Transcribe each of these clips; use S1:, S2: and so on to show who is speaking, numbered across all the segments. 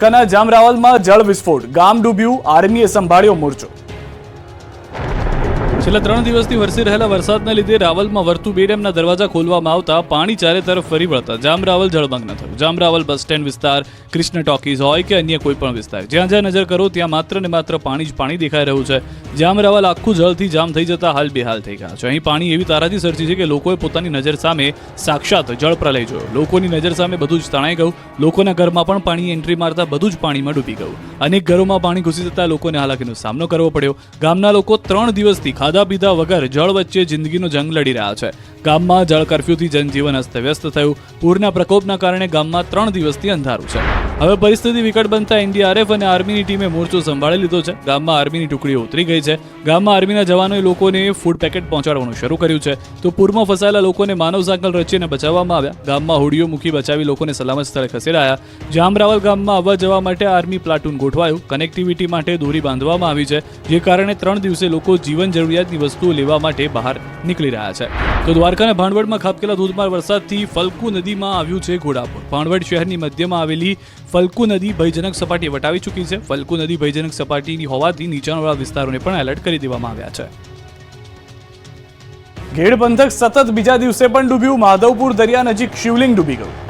S1: કના જામરાવલમાં જળ વિસ્ફોટ. ગામ ડૂબ્યું આર્મીએ સંભાળ્યો મોરચો.
S2: છેલ્લા ત્રણ દિવસથી વરસી રહેલા વરસાદના લીધે રાવલમાં વર્તુ બે ડેમના દરવાજા ખોલવામાં આવતા પાણી ચારે તરફ ફરી વળતા. જામરાવલ જળમગ્ન થયું. જામરાવલ બસ સ્ટેન્ડ વિસ્તાર, કૃષ્ણ ટોકીઝ હોય કે અન્ય કોઈ પણ વિસ્તાર. જ્યાં જ્યાં નજર કરો ત્યાં માત્ર ને માત્ર પાણી જ પાણી દેખાઈ રહ્યું છે. જામરાવલ આખું જળથી જામ થઈ જતા હાલ બેહાલ થઈ ગયા છે. અહીં પાણી એવી તારાથી સર્જી છે કે લોકોએ પોતાની નજર સામે સાક્ષાત જળ પ્રલય જોયો. લોકોની નજર સામે બધું જ તણાઈ ગયું. લોકોના ઘરમાં પણ પાણી એન્ટ્રી મારતા બધું જ પાણીમાં ડૂબી ગયું. અનેક ઘરોમાં પાણી ઘૂસી જતા લોકોને હાલાકીનો સામનો કરવો પડ્યો. ગામના લોકો ત્રણ દિવસથી ખાધા પીધા વગર જળ વચ્ચે જિંદગીનો જંગ લડી રહ્યા છે. ગામમાં જળ કરફ્યુથી જનજીવન અસ્તવ્યસ્ત થયું. પૂરના પ્રકોપના કારણે ગામમાં ત્રણ દિવસથી અંધારું છે. હવે પરિસ્થિતિ વિકટ બનતા એનડીઆરએફ અને આર્મીની ટીમે મોરચો સંભાળી લીધો છે. ગામમાં આર્મીની ટુકડીઓ ઉતરી ગઈ છે. ગામમાં આર્મીના જવાનોએ લોકોને ફૂડ પેકેટ પહોંચાડવાનું શરૂ કર્યું છે. તો પૂરમાં ફસાયેલા લોકોને માનવ સાંકળ રચીને બચાવવામાં આવ્યા. ગામમાં હોડીઓ મૂકી બચાવી લોકોને સલામત સ્થળે ખસેડાયા. જામરાવલ ગામમાં આવવા જવા માટે આર્મી પ્લાટૂન ગોઠવાયું. કનેક્ટિવિટી માટે દોરી બાંધવામાં આવી છે, જે કારણે ત્રણ દિવસે લોકો જીવન જરૂરિયાતની વસ્તુઓ લેવા માટે બહાર નીકળી રહ્યા છે. તો દ્વારકાના ભાંડવડમાં ખાબકેલા ધોધમાર વરસાદથી ફલકુ નદીમાં આવ્યું છે ઘોડાપુર. ભાંડવડ શહેરની મધ્યમાં આવેલી ફલકુ નદી ભયજનક સપાટી વટાવી ચૂકી છે. ફલકુ નદી ભયજનક સપાટીની હોવાથી નીચાણવાળા વિસ્તારોને પણ એલર્ટ કરી દેવામાં આવ્યા છે.
S1: ઘેડ બંધક સતત બીજા દિવસે પણ ડૂબ્યું. માધવપુર દરિયા નજીક શિવલિંગ ડૂબી ગયું.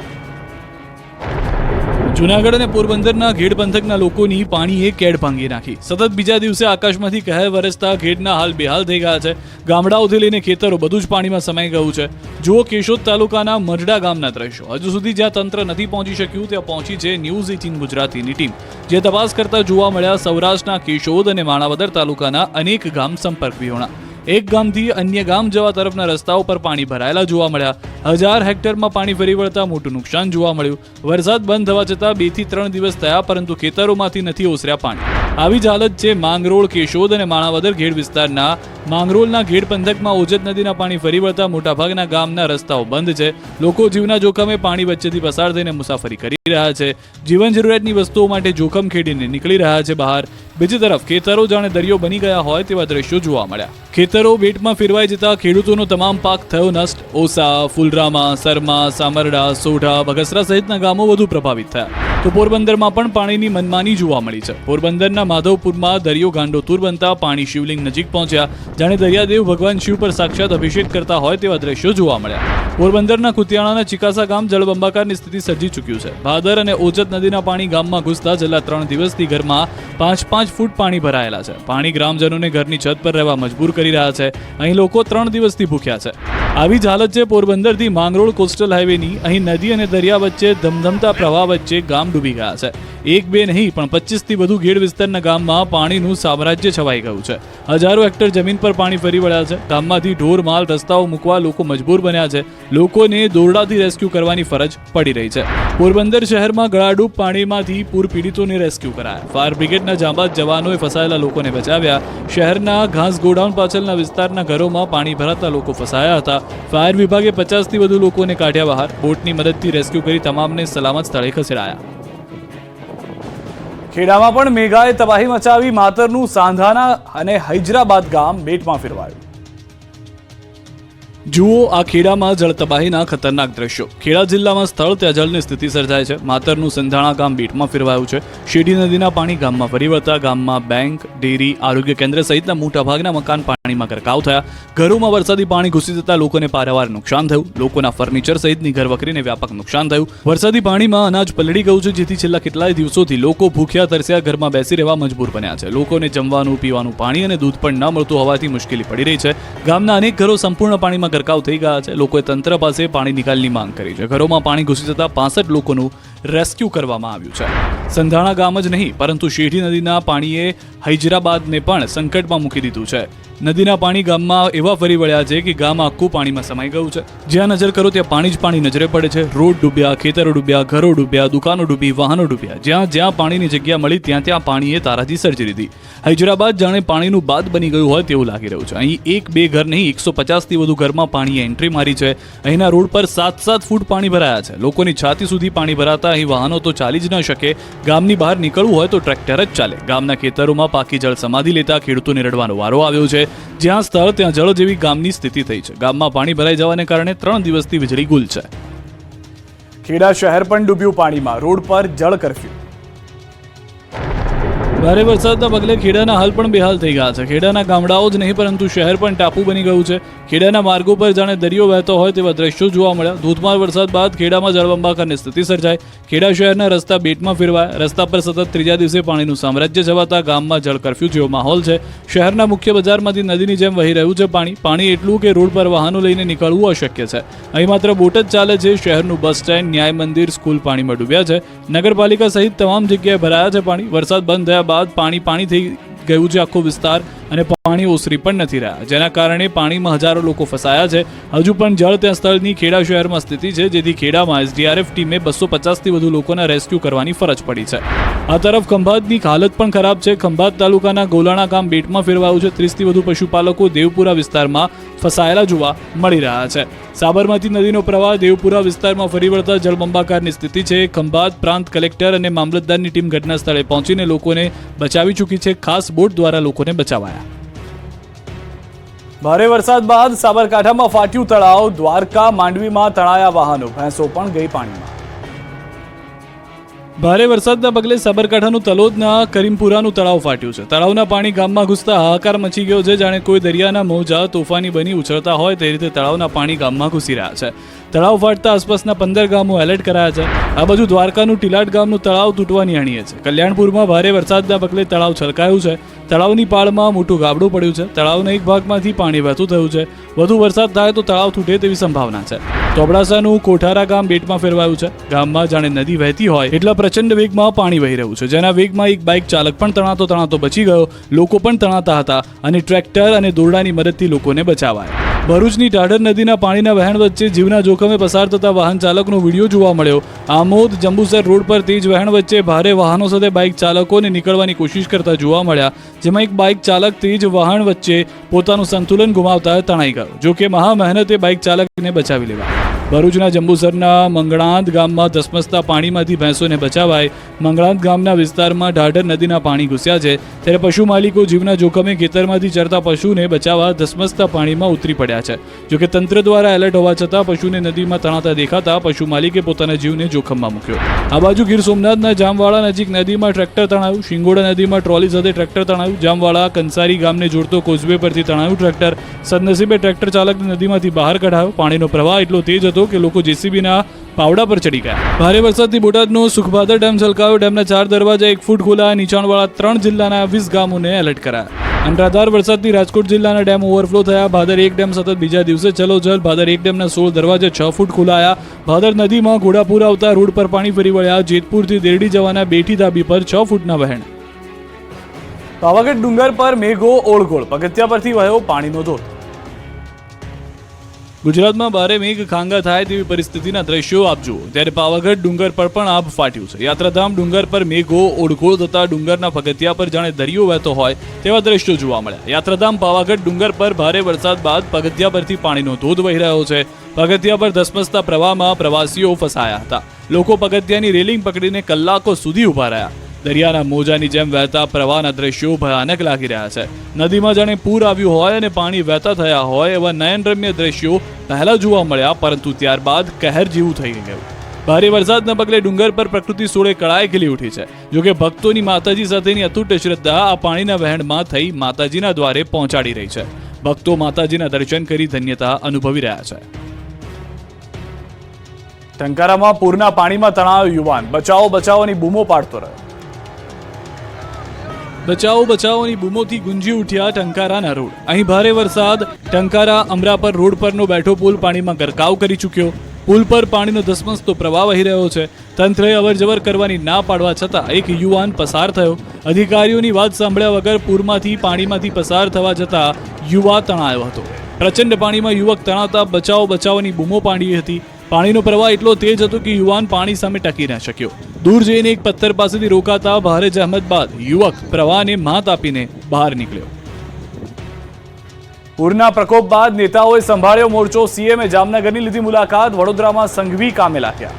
S2: જુનાગઢ અને પોરબંદરના ઘેડ પંથકના લોકોની પાણીએ કેડ ભાંગી નાખી. સતત બીજા દિવસે આકાશમાંથી કહેર વરસતા ઘેડના હાલ બેહાલ થઈ ગયા છે. ગામડાઓથી લઈને ખેતરો બધું જ પાણીમાં સમાઈ ગયું છે. જુઓ કેશોદ તાલુકાના મરડા ગામના દ્રશ્યો. હજુ સુધી જ્યાં તંત્ર નથી પહોંચી શક્યું, ત્યાં પહોંચી છે ન્યૂઝ એટીન ગુજરાતીની ટીમ. જે તપાસ કરતા જોવા મળ્યા સૌરાષ્ટ્રના કેશોદ અને માણાવદર તાલુકાના અનેક ગામ સંપર્ક વિહોણા. એક ગામથી અન્ય ગામ જવા તરફના રસ્તાઓ પર પાણી ભરાયેલા જોવા મળ્યા. હજાર હેક્ટરમાં પાણી ફરી વળતા મોટું નુકસાન જોવા મળ્યું. વરસાદ બંધ થવા છતાં બેથી ત્રણ દિવસ થયા, પરંતુ ખેતરોમાંથી નથી ઓસર્યા પાણી. આવી જ હાલત છે માંગરોળ, કેશોદ અને માણાવદર ઘેડ વિસ્તારના માંગરોળના ઘેડ પંથકમાં ઓજત નદીના પાણી ફરી વળતા મોટાભાગના ગામના રસ્તાઓ બંધ છે. લોકો જીવના જોખમે પાણી વચ્ચેથી પસાર થઈને મુસાફરી કરી રહ્યા છે. જીવન જરૂરિયાતની વસ્તુઓ માટે જોખમ ખેડીને નીકળી રહ્યા છે બહાર. બીજી તરફ, ખેતરો જાણે દરિયો બની ગયા હોય તેવા દ્રશ્યો જોવા મળ્યા. ખેતરો બેટમાં ફેરવાઈ જતા ખેડૂતોનો તમામ પાક થયો નષ્ટ. ઓસા, ફુલરામા સરમા સામરડા, સોઢા, બગસરા સહિતના ગામો વધુ પ્રભાવિત થયા. તો પોરબંદરમાં પણ પાણીની મનમાની જોવા મળી છે. પોરબંદરના માધવપુરમાં દરિયો ગાંડો તૂર બનતા પાણી શિવલિંગ નજીક પહોંચ્યા. જાણે દરિયાદેવ ભગવાન શિવ પર સાક્ષાત અભિષેક કરતા હોય તેવા દ્રશ્યો જોવા મળ્યા. પોરબંદરના કુતિયાણાના ચિકાસા ગામ જળબંબાકારની સ્થિતિ સર્જી ચૂક્યું છે. ભાદર અને ઓજત નદીના પાણી ગામમાં ઘૂસતા છેલ્લા ત્રણ દિવસથી ઘરમાં પાંચ પાંચ ફૂટ પાણી ભરાયેલા છે. પાણી ગ્રામજનોને ઘરની છત પર રહેવા મજબૂર કરી રહ્યા છે. અહીં લોકો ત્રણ દિવસથી ભૂખ્યા છે. આવી જ હાલત છે પોરબંદરથી માંગરોળ કોસ્ટલ હાઈવેની. અહીં નદી અને દરિયા વચ્ચે ધમધમતા પ્રવાહ વચ્ચે ગામ ડૂબી ગયા છે. એક બે નહીં, પણ પચીસથી વધુ ગેડ વિસ્તારના ગામમાં પાણીનું સામ્રાજ્ય છવાઈ ગયું છે. હજારો હેક્ટર જમીન પર પાણી ફરી વળ્યા છે. ગામમાંથી ઢોર, માલ, રસ્તાઓ મૂકવા લોકો મજબૂર બન્યા છે. લોકોને દોરડાથી રેસ્ક્યુ કરવાની ફરજ પડી રહી છે. પોરબંદર શહેરમાં ગળાડૂબ પાણીમાંથી પૂર પીડિતોને રેસ્ક્યુ કરાયા. ફાયર બ્રિગેડના જાંબાજ જવાનોએ ફસાયેલા લોકોને બચાવ્યા. શહેરના ઘાસ ગોડાઉન પાછળના વિસ્તારના ઘરોમાં પાણી ભરાતા લોકો ફસાયા હતા. ફાયર વિભાગે પચાસથી વધુ લોકોને કાઢ્યા બહાર. બોટની મદદથી રેસ્ક્યુ કરી તમામને સલામત સ્થળે ખસેડાયા.
S1: ખેડામાં પણ મેઘાએ તબાહી મચાવી માતરનું સાંધાના અને હૈદરાબાદ ગામ બેટમાં ફેરવાયું.
S2: જુઓ આ ખેડામાં જળ તબાહીના ખતરનાક દ્રશ્યો. ખેડા જિલ્લામાં સ્થળ ત્યાં જળની સ્થિતિ સર્જાય છે. માતરનું સંધાણા ગામ બીટમાં ફેરવાયું છે. શેરડી નદીના પાણી ગામમાં ફરી વળતા ગામમાં બેંક, ડેરી, આરોગ્ય કેન્દ્ર સહિતના મોટાભાગના મકાન પાણીમાં ગરકાવ થયા. ઘરોમાં વરસાદી પાણી ઘૂસી જતા લોકોને પારાવાર નુકસાન થયું. લોકોના ફર્નિચર સહિતની ઘરવકરીને વ્યાપક નુકસાન થયું. વરસાદી પાણીમાં અનાજ પલળી ગયું છે, જેથી છેલ્લા કેટલાય દિવસોથી લોકો ભૂખ્યા, તરસ્યા, ઘરમાં બેસી રહેવા મજબૂર બન્યા છે. લોકોને જમવાનું, પીવાનું પાણી અને દૂધ પણ ન મળતું હોવાથી મુશ્કેલી પડી રહી છે. ગામના અનેક ઘરો સંપૂર્ણ પાણીમાં ગરકાવ થઈ ગયા છે. લોકોએ તંત્ર પાસે પાણી નિકાલની માંગ કરી છે. ઘરોમાં પાણી ઘૂસી જતા પાસઠ લોકોનું રેસ્ક્યુ કરવામાં આવ્યું છે. સંધાણા ગામ જ નહીં, પરંતુ શેઢી નદીના પાણીએ હૈદરાબાદને પણ સંકટમાં મૂકી દીધું છે. નદીના પાણી ગામમાં એવા ફરી વળ્યા છે કે ગામ આખું પાણીમાં સમાઈ ગયું છે. જ્યાં નજર કરો ત્યાં પાણી જ પાણી નજરે પડે છે. રોડ ડૂબ્યા, ખેતરો ડૂબ્યા, ઘરો ડૂબ્યા, દુકાનો ડૂબી, વાહનો ડૂબ્યા. જ્યાં જ્યાં પાણીની જગ્યા મળી ત્યાં ત્યાં પાણીએ તારાજી સર્જી દીધી. હૈદરાબાદ જાણે પાણીનું બાદ બની ગયું હોય તેવું લાગી રહ્યું છે. અહીં એક બે ઘર નહીં, એકસો પચાસથી વધુ ઘરમાં પાણીએ એન્ટ્રી મારી છે. અહીંના રોડ પર સાત સાત ફૂટ પાણી ભરાયા છે. લોકોની છાતી સુધી પાણી ભરાતા અહીં વાહનો તો ચાલી જ ન શકે. ગામની બહાર નીકળવું હોય તો ટ્રેક્ટર જ ચાલે. ગામના ખેતરોમાં પાકી જળ સમાધિ લેતા ખેડૂતોને રડવાનો વારો આવ્યો છે. જ્યાં સ્થળ, ત્યાં જળ જેવી ગામની સ્થિતિ થઈ છે. ગામમાં પાણી ભરાઈ જવાને કારણે ત્રણ દિવસથી વીજળી ગુલ છે.
S1: ખેડા શહેર પણ ડૂબ્યું પાણીમાં. રોડ પર જળ કરફ્યુ.
S2: ભારે વરસાદના પગલે ખેડાના હાલ પણ બેહાલ થઈ ગયા છે. ખેડાના ગામડાઓ જ નહીં, પરંતુ શહેર પણ ટાપુ બની ગયું છે. ખેડાના માર્ગો પર જાણે દરિયો વહેતો હોય તેવા દ્રશ્યો જોવા મળ્યા. ધોધમાર વરસાદ બાદ ખેડામાં જળબંબાકારની સ્થિતિ સર્જાઈ. ખેડા શહેરના રસ્તા બેટમાં ફેરવાયા. રસ્તા પર સતત ત્રીજા દિવસે પાણીનું સામ્રાજ્ય જવાતા ગામમાં જળ કરફ્યુ જેવો માહોલ છે. શહેરના મુખ્ય બજારમાંથી નદીની જેમ વહી રહ્યું છે પાણી. પાણી એટલું કે રોડ પર વાહનો લઈને નીકળવું અશક્ય છે. અહીં માત્ર બોટ જ ચાલે છે. શહેરનું બસ સ્ટેન્ડ, ન્યાય મંદિર, સ્કૂલ પાણીમાં ડૂબ્યા છે. નગરપાલિકા સહિત તમામ જગ્યાએ ભરાયા છે પાણી. વરસાદ બંધ થયા બાદ પાણી પાણી થઈ ગયું છે આખો વિસ્તાર અને પાણી ઓસરી પણ નથી રહ્યા. જેના કારણે પાણીમાં હજારો લોકો ફસાયા છે. હજુ પણ જળ ત્યાં સ્થળની ખેડા શહેરમાં સ્થિતિ છે, જેથી ખેડામાં એસડીઆરએફ ટીમે બસો પચાસથી વધુ લોકોના રેસ્ક્યુ કરવાની ફરજ પડી છે. આ તરફ ખંભાતની હાલત પણ ખરાબ છે. ખંભાત તાલુકાના ગોલાણા ગામ બેટમાં ફેરવાયું છે. ત્રીસથી વધુ પશુપાલકો દેવપુરા વિસ્તારમાં ફસાયેલા જોવા મળી રહ્યા છે. સાબરમતી નદીનો પ્રવાહ દેવપુરા વિસ્તારમાં ફરી વળતા જળબંબાકારની સ્થિતિ છે. ખંભાત પ્રાંત કલેક્ટર અને મામલતદારની ટીમ ઘટના સ્થળે પહોંચીને લોકોને બચાવી ચૂકી છે. ખાસ બોટ દ્વારા લોકોને બચાવાયા.
S1: ભારે વરસાદ બાદ સાબરકાંઠામાં ફાટ્યું તળાવ દ્વારકા માંડવીમાં તણાયા વાહનો. ભેંસો પણ ગઈ પાણીમાં.
S2: ભારે વરસાદના પગલે સાબરકાંઠાનું તલોદના કરીમપુરાનું તળાવ ફાટ્યું છે. તળાવના પાણી ગામમાં ઘૂસતા હાહાકાર મચી ગયો છે. જાણે કોઈ દરિયાના મોજા, તોફાની બની ઉછળતા હોય તે રીતે તળાવના પાણી ગામમાં ઘૂસી રહ્યા છે. તળાવ ફાટતા આસપાસના પંદર ગામો એલર્ટ કરાયા છે. આ બાજુ દ્વારકાનું, ટીલાટ ગામનું તળાવ તૂટવાની અણીએ છે. કલ્યાણપુરમાં ભારે વરસાદના પગલે તળાવ છલકાયું છે. તળાવની પાળમાં મોટું ગાબડું પડ્યું છે. તળાવના એક ભાગમાંથી પાણી વહેતું થયું છે. વધુ વરસાદ થાય તો તળાવ તૂટે તેવી સંભાવના છે. ચોબડાસાનું કોઠારા ગામ બેટમાં ફેરવાયું છે. ગામમાં જાણે નદી વહેતી હોય એટલા પ્રચંડ વેગમાં પાણી વહી રહ્યું છે. જેના વેગમાં એક બાઇક ચાલક પણ તણાતો તણાતો બચી ગયો. લોકો પણ તણાતા હતા અને ટ્રેક્ટર અને દોરડાની મદદથી લોકોને બચાવાયા. ભરૂચની ટાઢર નદીના પાણીના વહેણ વચ્ચે જીવના જોખમે પસાર થતા વાહન ચાલકનો વીડિયો જોવા મળ્યો. આમોદ, જંબુસર રોડ પર તેજ વહેણ વચ્ચે ભારે વાહનો સાથે બાઇક ચાલકોને નીકળવાની કોશિશ કરતા જોવા મળ્યા, જેમાં એક બાઇક ચાલક તેજ વાહન વચ્ચે પોતાનું સંતુલન ગુમાવતા તણાઈ ગયો. જોકે મહા મહેનતે બાઇક ચાલકને બચાવી લેવા ભરૂચના જંબુસરના મંગળાંત ગામમાં ધસમસતા પાણીમાંથી ભેંસોને બચાવાય. મંગળાંત ગામના વિસ્તારમાં ઢાઢર નદીના પાણી ઘૂસ્યા છે. ત્યારે પશુ માલિકો જીવના જોખમે ખેતરમાંથી ચરતા પશુને બચાવવા ધસમસતા પાણીમાં ઉતરી પડ્યા છે. જોકે તંત્ર દ્વારા એલર્ટ હોવા છતાં પશુને નદીમાં તણાતા દેખાતા પશુ માલિકે પોતાના જીવને જોખમમાં મૂક્યો. આ બાજુ ગીર સોમનાથના જામવાળા નજીક નદીમાં ટ્રેક્ટર તણાયું. શિંગોડા નદીમાં ટ્રોલી સાથે ટ્રેક્ટર તણાયું. જામવાળા કંસારી ગામને જોડતો કોઝવે પરથી તણાયું ટ્રેક્ટર. સદનસીબે ટ્રેક્ટર ચાલકને નદીમાંથી બહાર કઢાયો. પાણીનો પ્રવાહ એટલો તેજ હતો કે લોકો જેસીબીના પાવડા પર ચડી ગયા. ભારે વરસાદથી બોટાદનો સુખભાદર ડેમ છલકાયો ડેમના ચાર દરવાજા, એક ફૂટ ખુલ્લા, નીચાણવાળા ત્રણ જિલ્લાના વીસ ગામોને એલર્ટ કરાયા. અનરાધાર વરસાદથી રાજકોટ જિલ્લાના ડેમ ઓવરફ્લો થયા. ભાદર એક ડેમ સતત બીજા દિવસે ચલોજલ ભાદર એક ડેમના સોળ દરવાજા, છ ફૂટ ખોલાયા ભાદર નદીમાં ઘોડાપુર આવતા રોડ પર પાણી ફરી વળ્યા. જેતપુરથી દેરડી જવાના બેઠી દાબી પર છ ફૂટના વહેણ.
S1: પાવાગઢ ડુંગર પર મેઘો ઓળગોળ પગથિયા પરથી વહ્યો પાણીનો ધોધ.
S2: ગુજરાતમાં ભારે મેઘ ખાંગા થાય તેવી પરિસ્થિતિના દ્રશ્યો આપ જુઓ. ત્યારે પાવાગઢ ડુંગર પર પણ આભ ફાટ્યું છે. યાત્રાધામ ડુંગર પર મેઘો ઓળઘોળ થતા ડુંગરના પગથિયા પર જાણે દરિયો વહેતો હોય તેવા દ્રશ્યો જોવા મળ્યા. યાત્રાધામ પાવાગઢ ડુંગર પર ભારે વરસાદ બાદ પગથિયા પરથી પાણીનો ધોધ વહી રહ્યો છે. પગથિયા પર ધસમસતા પ્રવાહમાં પ્રવાસીઓ ફસાયા હતા. લોકો પગથિયાની રેલિંગ પકડીને કલાકો સુધી ઊભા રહ્યા. દરિયાના મોજાની જેમ વહેતા પ્રવાહના દ્રશ્યો ભયાનક લાગી રહ્યા છે. નદીમાં જાણે પૂર આવ્યું હોય અને પાણી વહેતા થયા હોય એવા નયનરમ્ય દ્રશ્યો પહેલા જોવા મળ્યા, પરંતુ ત્યારબાદ કહેર જેવું થઈ ગયું. ભારે વરસાદના પગલે ડુંગર પર પ્રકૃતિ સોળે કળાએ ખીલી ઉઠી છે. જોકે ભક્તોની માતાજી સાથેની અતૂટ શ્રદ્ધા આ પાણીના વહેણમાં થઈ માતાજીના દ્વારે પહોંચાડી રહી છે. ભક્તો માતાજીના દર્શન કરી ધન્યતા અનુભવી રહ્યા છે.
S1: ટંકારામાં પૂરના પાણીમાં તણાયો યુવાન. બચાવો બચાવોની બૂમો પાડતો રહ્યો
S2: બચાવો બચાવોની બૂમોથી ગુંજી ઉઠ્યા ટંકારાના રોડ. અહીં ભારે વરસાદ, ટંકારા અમરાપર રોડ પરનો બેઠો પુલ પાણીમાં ગરકાવ કરી ચૂક્યો. પુલ પર પાણીનો ધસમસતો પ્રવાહ વહી રહ્યો છે. તંત્રએ અવરજવર કરવાની ના પાડવા છતાં એક યુવાન પસાર થયો. અધિકારીઓની વાત સાંભળ્યા વગર પૂરમાંથી પાણીમાંથી પસાર થવા જતાં યુવા તણાયો હતો. પ્રચંડ પાણીમાં યુવક તણાતા બચાવો, બચાવોની બૂમો પાડી હતી. પાણીનો પ્રવાહ એટલો તેજ હતો કે યુવાન પાણી સામે ટકી ન શક્યો. દૂર જઈને એક પથ્થર પાસેથી રોકાતા ભારે જહેમત બાદ યુવક પ્રવાહને માત આપીને બહાર નીકળ્યો.
S1: પૂરના પ્રકોપ બાદ નેતાઓએ સંભાળ્યો મોરચો. સીએમએ જામનગરની લીધી મુલાકાત. વડોદરામાં સંઘવી કામે લાગ્યા.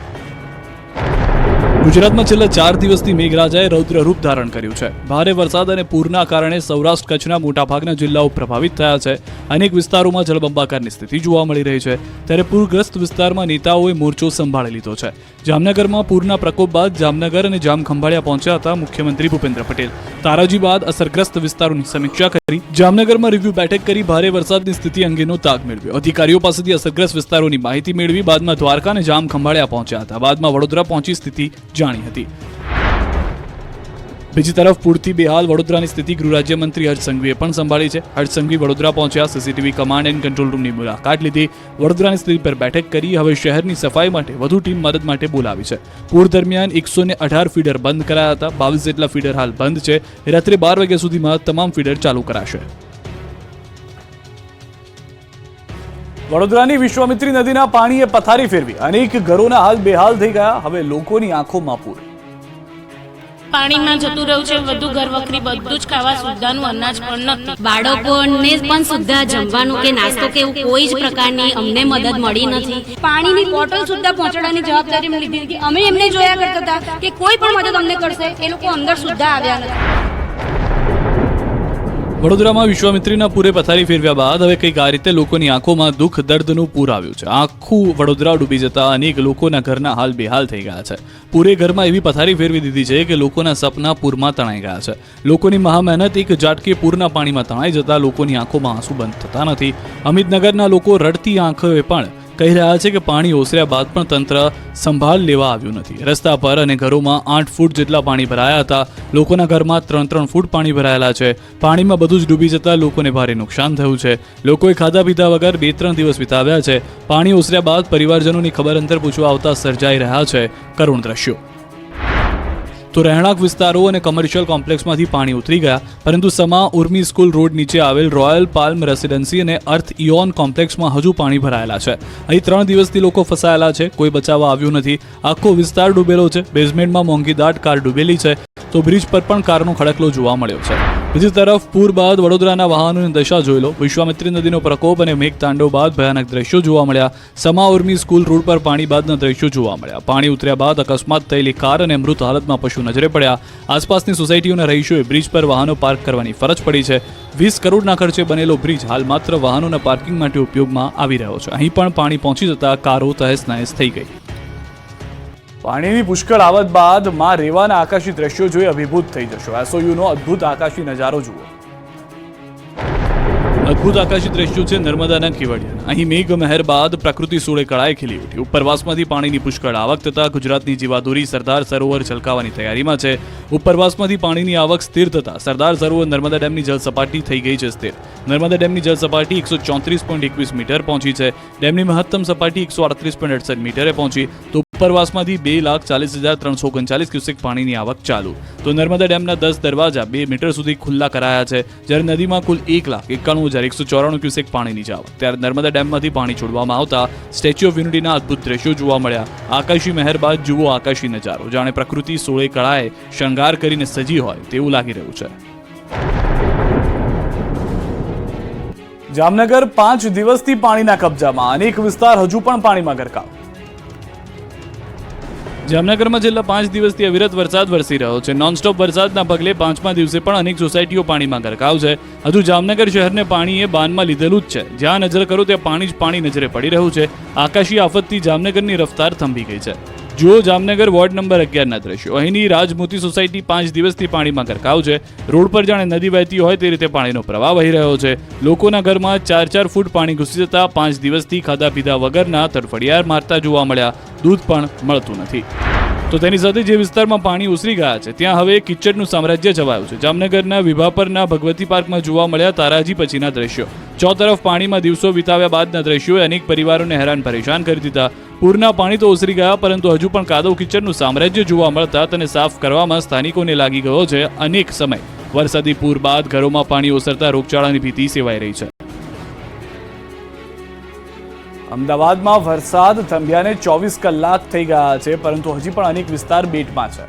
S2: ગુજરાતમાં છેલ્લા ચાર દિવસથી મેઘરાજાએ રૌદ્ર રૂપ ધારણ કર્યું છે. ભારે વરસાદ અને પૂરના કારણે સૌરાષ્ટ્ર કચ્છના મોટાભાગના જિલ્લાઓ પ્રભાવિત થયા છે. અનેક વિસ્તારોમાં જળબંબાકારની સ્થિતિ જોવા મળી રહી છે. ત્યારે પૂરગ્રસ્ત વિસ્તારમાં નેતાઓએ મોરચો સંભાળી લીધો છે. જામનગરમાં પૂરના પ્રકોપ બાદ જામનગર અને જામખંભાળિયા પહોંચ્યા હતા મુખ્યમંત્રી ભૂપેન્દ્ર પટેલ. તારાજી બાદ અસરગ્રસ્ત વિસ્તારોની સમીક્ષા કરી. જામનગરમાં રિવ્યુ બેઠક કરી ભારે વરસાદની સ્થિતિ અંગેનો તાગ મેળવ્યો. અધિકારીઓ પાસેથી અસરગ્રસ્ત વિસ્તારોની માહિતી મેળવી બાદમાં દ્વારકા અને જામખંભાળિયા પહોંચ્યા હતા. બાદમાં વડોદરા પહોંચી સ્થિતિ જાણી હતી. બીજી તરફ પૂરથી બેહાલ વડોદરાની સ્થિતિ ગૃહ રાજ્યમંત્રી હર્ષ સંઘવીએ પણ સંભાળી છે. હર્ષ સંઘવી વડોદરા પહોંચ્યા, સીસીટીવી કમાન્ડ એન્ડ કંટ્રોલ રૂમની મુલાકાત લીધી. વડોદરાની સ્થિતિ પર બેઠક કરી હવે શહેરની સફાઈ માટે વધુ ટીમ મદદ માટે બોલાવી છે. પૂર દરમિયાન એકસો ને અઢાર ફીડર બંધ કરાયા હતા. બાવીસ જેટલા ફીડર હાલ બંધ છે. રાત્રે બાર વાગ્યા સુધીમાં તમામ ફીડર ચાલુ કરાશે.
S1: વડોદરાની વિશ્વામિત્રી નદીના પાણીએ પથારી ફેરવી. અનેક ઘરોના હાલ બેહાલ થઈ ગયા. હવે લોકોની આંખોમાં પૂર.
S3: પાણીમાં જતું રહ્યું છે, વધુ ઘર વખરી, બધું જ ખાવા સુદ્ધાનું અનાજ પણ નથી.
S4: બાળકોને પણ સુદ્ધા જમવાનું કે નાસ્તો કે એવું કોઈ જ પ્રકારની અમને મદદ મળી નથી.
S5: પાણીની બોટલ સુદ્ધા પહોંચાડવાની જવાબદારી લીધી હતી. અમે એમને જોયા કરતા હતા કે કોઈ પણ મદદ અમને કરશે. એ લોકો અંદર સુદ્ધા આવ્યા નથી.
S2: વડોદરામાં વિશ્વામિત્રીના પૂરે પથારી ફેરવ્યા બાદ હવે કંઈક આ રીતે લોકોની આંખોમાં દુઃખ દર્દનું પૂર આવ્યું છે. આખું વડોદરા ડૂબી જતા અનેક લોકોના ઘરના હાલ બેહાલ થઈ ગયા છે. પૂરે ઘરમાં એવી પથારી ફેરવી દીધી છે કે લોકોના સપના પૂરમાં તણાઈ ગયા છે. લોકોની મહામહેનત એક ઝાટકે પૂરના પાણીમાં તણાઈ જતા લોકોની આંખોમાં આંસુ બંધ થતા નથી. અમિતનગરના લોકો રડતી આંખોએ પણ કહી રહ્યા છે કે પાણી ઓસર્યા બાદ પણ તંત્ર સંભાળ લેવા આવ્યું નથી. રસ્તા પર અને ઘરોમાં આઠ ફૂટ જેટલા પાણી ભરાયા હતા. લોકોના ઘરમાં ત્રણ ત્રણ ફૂટ પાણી ભરાયેલા છે. પાણીમાં બધું જ ડૂબી જતા લોકોને ભારે નુકસાન થયું છે. લોકોએ ખાધા પીધા વગર બે ત્રણ દિવસ વિતાવ્યા છે. પાણી ઓસર્યા બાદ પરિવારજનોની ખબર અંતર પૂછવા આવતા સર્જાઈ રહ્યા છે. કરુણ દ્રશ્યો. તો રહેણાંક વિસ્તારો અને કમર્શિયલ કોમ્પ્લેક્સમાંથી પાણી ઉતરી ગયા. પરંતુ સમા ઉર્મી સ્કૂલ રોડ નીચે આવેલ રોયલ પાલ્મ રેસિડેન્સી અને અર્થ ઇયોન કોમ્પ્લેક્સમાં હજુ પાણી ભરાયેલા છે. અહીં ત્રણ દિવસથી લોકો ફસાયેલા છે. કોઈ બચાવવા આવ્યું નથી. આખો વિસ્તાર ડૂબેલો છે. બેઝમેન્ટમાં મોંઘીદાટ કાર ડૂબેલી છે. તો બ્રિજ પર પણ કારનો ખડકલો જોવા મળ્યો છે. બીજી તરફ પૂર બાદ વડોદરાના વાહનોની દશા જોઈ લો. વિશ્વામિત્રી નદીનો પ્રકોપ અને મેઘતાંડવ બાદ ભયાનક દ્રશ્યો જોવા મળ્યા. સમા ઉર્મી સ્કૂલ રોડ પર પાણી બાદના દ્રશ્યો જોવા મળ્યા. પાણી ઉતર્યા બાદ અકસ્માત થયેલી કાર અને મૃત હાલતમાં પશુ નજરે પડ્યા? આસપાસની સોસાયટીઓના રહીશોએ બ્રિજ પર વાહનો પાર્ક કરવાની ફરજ પડી છે. વીસ કરોડના ખર્ચે બનેલો બ્રિજ હાલ માત્ર વાહનોના પાર્કિંગ માટે ઉપયોગમાં આવી રહ્યો છે. અહીં પણ પાણી પહોંચી જતા કારો તહેસ નહેસ થઈ ગઈ.
S1: પાણીની પુષ્કળ આવત બાદમાં રેવાના આકાશી દ્રશ્યો જોઈ અભિભૂત થઈ જશો. એસઓયુનો અદ્ભુત આકાશી નજારો જુઓ.
S2: અદ્ભુત આકાશી દ્રશ્યો છે નર્મદાના કેવડિયા. અહીં મેઘ મહેર બાદ પ્રકૃતિ સોળે કળાએ ખીલી ઉઠી. ઉપરવાસમાંથી પાણીની પુષ્કળ આવક થતા ગુજરાતની જીવાદોરી સરદાર સરોવર છલકાવાની તૈયારીમાં છે. ઉપરવાસમાંથી પાણીની આવક સ્થિર થતા સરદાર સરોવર નર્મદા ડેમની જળસપાટી થઈ ગઈ છે સ્થિર. નર્મદા ડેમની જળસપાટી એકસો ચોત્રીસ પોઈન્ટ એકવીસ મીટર પહોંચી છે. ડેમની મહત્તમ સપાટી એકસો અડત્રીસ પોઈન્ટ અડસઠ મીટરે પહોંચી. તો ઉપરવાસમાંથી બે લાખ ચાલીસ હજાર ત્રણસો ઓગણચાલીસ ક્યુસેક પાણીની આવક ચાલુ. તો નર્મદા ડેમના દસ દરવાજા બે મીટર સુધી ખુલ્લા કરાયા છે, જ્યારે નદીમાં કુલ એક લાખ એકાણું હજાર એકસો ચોરાણું ક્યુસેક પાણીની જાવ ત્યારે નર્મદા ડેમમાંથી પાણી છોડવામાં આવતા સ્ટેચ્યુ ઓફ યુનિટીના અદ્ભુત દ્રશ્યો જોવા મળ્યા. આકાશી મહેર બાદ જુઓ આકાશી નજારો. જાણે પ્રકૃતિ સોળે કળાએ શણગાર કરીને સજી હોય તેવું લાગી રહ્યું છે.
S1: જામનગર પાંચ દિવસથી પાણીના કબજામાં. અનેક વિસ્તાર હજુ પણ પાણીમાં ગરકાવ.
S2: જામનગરમાં છેલ્લા પાંચ દિવસથી અવિરત વરસાદ વરસી રહ્યો છે. નોનસ્ટોપ વરસાદના પગલે પાંચમા દિવસે પણ અનેક સોસાયટીઓ પાણીમાં ગરકાવ છે. હજુ જામનગર શહેરને પાણીએ બાનમાં લીધેલું જ છે. જ્યાં નજર કરો ત્યાં પાણી જ પાણી નજરે પડી રહ્યું છે. આકાશી આફતથી જામનગરની રફતાર થંભી ગઈ છે. જુઓ જામનગર વોર્ડ નંબર અગિયારના દ્રશ્યો અહીંની રાજમોતી સોસાયટી પાંચ દિવસથી પાણીમાં ગરકાવ છે. રોડ પર જાણે નદી વહેતી હોય તે રીતે પાણીનો પ્રવાહ વહી રહ્યો છે. લોકોના ઘરમાં ચાર ચાર ફૂટ પાણી ઘૂસી જતા પાંચ દિવસથી ખાધા પીધા વગરના તડફડિયાર મારતા જોવા મળ્યા. દૂધ પણ મળતું નથી. તો તેની સાથે જે વિસ્તારમાં પાણી ઉસરી ગયા છે, ત્યાં હવે કિચડનું સામ્રાજ્ય છવાયું છે. જામનગરના વિભાપરના ભગવતી પાર્કમાં જોવા મળ્યા તારાજી પછીના દ્રશ્યો. ચોતરફ પાણીમાં દિવસો વિતાવ્યા બાદના દ્રશ્યોએ અનેક પરિવારોને હેરાન પરેશાન કરી દીધા. પૂરના પાણી તો ઓસરી ગયા, પરંતુ હજુ પણ કાદવ કિચડનું સામ્રાજ્ય જોવા મળતા તેને સાફ કરવામાં સ્થાનિકોને લાગી ગયો છે અનેક સમય. વરસાદી પૂર બાદ ઘરોમાં પાણી ઓસરતા રોગચાળાની ભીતિ સેવાઈ રહી છે.
S1: અમદાવાદમાં વરસાદ, થંભ્યાને ચોવીસ કલાક થઈ ગયા છે, પરંતુ હજી પણ અનેક વિસ્તાર બેટમાં છે.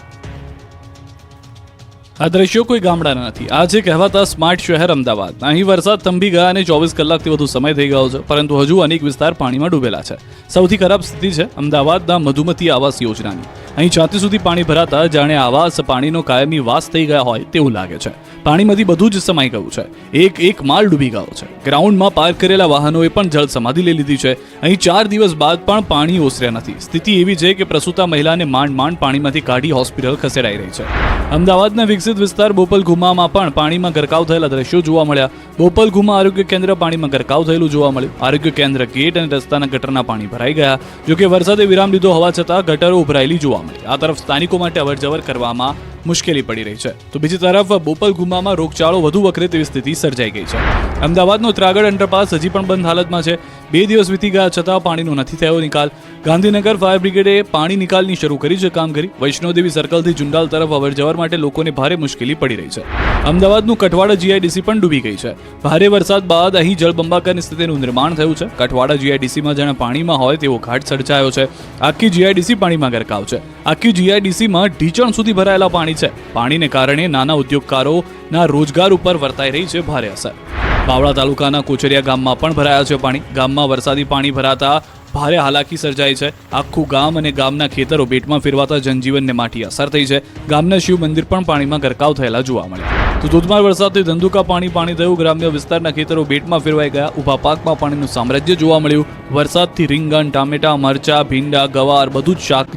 S2: આ દ્રશ્યો કોઈ ગામડાના નથી. આ છે કહેવાતા સ્માર્ટ શહેર અમદાવાદ. અહીં વરસાદ થંભી ગયા અને ચોવીસ કલાકથી વધુ સમય થઈ ગયો છે, પરંતુ હજુ અનેક વિસ્તાર પાણીમાં ડૂબેલા છે. સૌથી ખરાબ સ્થિતિ છે અમદાવાદના મધુમતી આવાસ યોજનાની. અહીં છાતી સુધી પાણી ભરાતા જાણે આવાસ પાણીનો કાયમી વાસ થઈ ગયા હોય તેવું લાગે છે. પાણીમાંથી બધું જ સમાઈ ગયું છે. એક એક માલ ડૂબી ગયો છે. ગ્રાઉન્ડમાં પાર્ક કરેલા વાહનોએ પણ જળ સમાધિ લઈ લીધી છે. અહીં ચાર દિવસ બાદ પણ પાણી ઓસર્યા નથી. સ્થિતિ એવી છે કે પ્રસૂતા મહિલાને માંડ માંડ પાણીમાંથી કાઢી હોસ્પિટલ ખસેડાઈ રહી છે. અમદાવાદના વિકસિત વિસ્તાર બોપલઘુમામાં પણ પાણીમાં ગરકાવ થયેલા દ્રશ્યો જોવા મળ્યા. બોપલઘુમા આરોગ્ય કેન્દ્ર પાણીમાં ગરકાવ થયેલું જોવા મળ્યું. આરોગ્ય કેન્દ્ર ગેટ અને રસ્તાના ગટરના પાણી ભરાઈ ગયા. જોકે વરસાદે વિરામ લીધો હોવા છતાં ગટરો ઉભરાયેલી જોવા મળી. આ તરફ સ્થાનિકો માટે અવરજવર કરવામાં મુશ્કેલી પડી રહી છે. તો બીજી તરફ, બોપલ ગુમામાં રોગચાળો વધુ વકરે તેવી સ્થિતિ સર્જાઈ ગઈ છે. અમદાવાદનો ત્રાગડ અંડરપાસ હજી પણ બંધ હાલતમાં છે. બે દિવસ વીતી ગયા છતાં પાણીનો નથી થયો નિકાલ. ગાંધીનગર ફાયર બ્રિગેડે પાણી નિકાલની શરૂ કરી છે કામગીરી. વૈષ્ણોદેવી સર્કલથી જુંડાલ તરફ અવરજવર માટે લોકોને ભારે મુશ્કેલી પડી રહી છે. અમદાવાદનું કઠવાડા જીઆઈડીસી પણ ડૂબી ગઈ છે. ભારે વરસાદ બાદ અહીં જળબંબાકારની સ્થિતિનું નિર્માણ થયું છે. કઠવાડા જીઆઈડીસીમાં જાણે પાણીમાં હોય તેવો ઘાટ સર્જાયો છે. આખી જીઆઈડીસી પાણીમાં ગરકાવ છે. આખી જીઆઈડીસીમાં ઢીચણ સુધી ભરાયેલા પાણી છે. પાણીને કારણે નાના ઉદ્યોગકારોના રોજગાર ઉપર વર્તાઈ રહી છે ભારે અસર. બાવળા તાલુકાના કોચરિયા ગામમાં પણ ભરાયા છે પાણી. ગામમાં વરસાદી પાણી ભરાતા ભારે હાલાકી સર્જાઈ છે. આખું ગામ અને ગામના ખેતરો બેટમાં ફેરવાતા જનજીવનને માઠી અસર થઈ છે. ગામના શિવ મંદિર પણ પાણીમાં ગરકાવ થયેલા જોવા મળ્યા તો ધોધમાર વરસાદથી ધંધુકા પાણી પાણી થયું. ગ્રામ્ય વિસ્તારના ખેતરો બેટમાં ફેરવાઈ ગયા. ઊભા પાકમાં પાણીનું સામ્રાજ્ય જોવા મળ્યું. વરસાદથી રીંગણ, ટામેટા, મરચા, ભીંડા, ગવાર બધું જ શાક